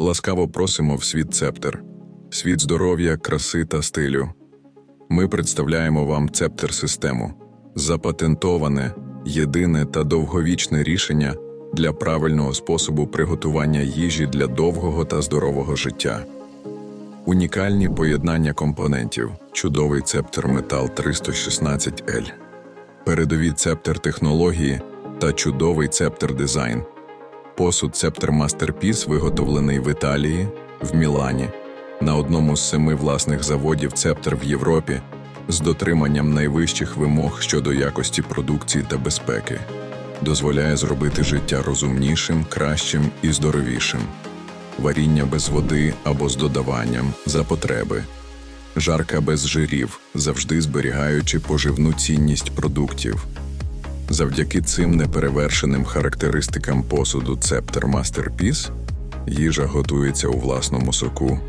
Ласкаво просимо в світ Цептер, світ здоров'я, краси та стилю. Ми представляємо вам Цептер систему запатентоване, єдине та довговічне рішення для правильного способу приготування їжі для довгого та здорового життя. Унікальні поєднання компонентів, чудовий цептер Метал 316L, передові цептер технології та чудовий цептер дизайн. Посуд Цептер Мастерпіс виготовлений в Італії, в Мілані, на одному з семи власних заводів Цептер в Європі з дотриманням найвищих вимог щодо якості продукції та безпеки, дозволяє зробити життя розумнішим, кращим і здоровішим, варіння без води або з додаванням за потреби, жарка без жирів, завжди зберігаючи поживну цінність продуктів. Завдяки цим неперевершеним характеристикам посуду Цептер Мастерпіс їжа готується у власному соку,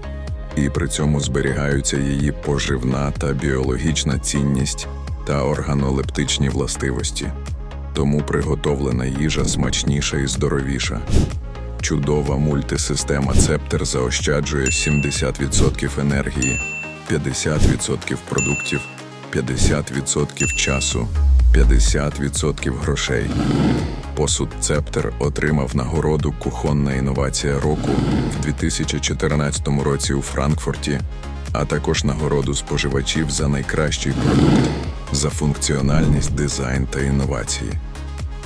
і при цьому зберігаються її поживна та біологічна цінність та органолептичні властивості. Тому приготовлена їжа смачніша і здоровіша. Чудова мультисистема Цептер заощаджує 70% енергії, 50% продуктів, 50% часу, 50% грошей. Посуд Цептер отримав нагороду Кухонна інновація року в 2014 році у Франкфурті, а також нагороду споживачів за найкращий продукт, за функціональність, дизайн та інновації.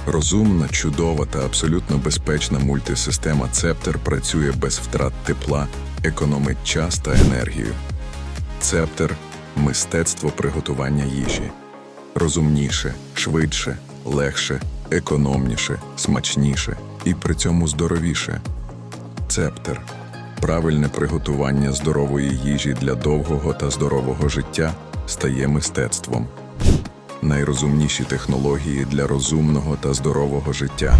Розумна, чудова та абсолютно безпечна мультисистема Цептер працює без втрат тепла, економить час та енергію. Цептер мистецтво приготування їжі. Розумніше, швидше, легше, економніше, смачніше і при цьому здоровіше. Цептер правильне приготування здорової їжі для довгого та здорового життя стає мистецтвом. Найрозумніші технології для розумного та здорового життя.